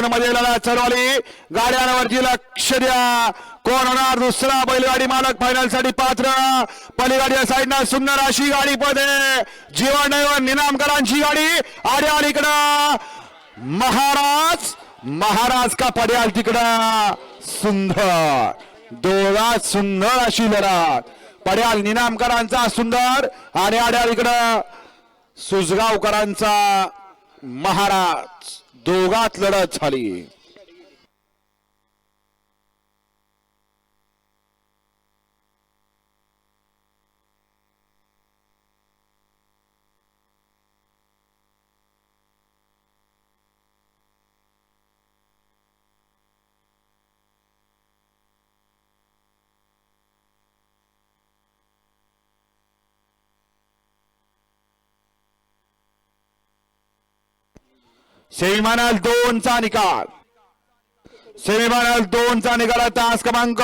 दोन मध्ये लढत गाड्यांवरती लक्ष द्या कोण होणार? दुसरा बैलगाडी मालक फायनलसाठी पात्र. पलीगाडीच्या साईडनं सुंदर अशी गाडी पदे जीवन निनामकरांची गाडी. आणि अलीकडं महाराज महाराज का पड्याल तिकडं? सुंदर. दोघा सुंदर अशी लढत पड्याल निनामकरांचा सुंदर आणि आड्याल इकडं. सुजगावकरांचा महाराज. दोघात लढत झाली. सेमीफायनल दोनचा निकाल. सेमीफायनल दोनचा निकाल तास क्रमांक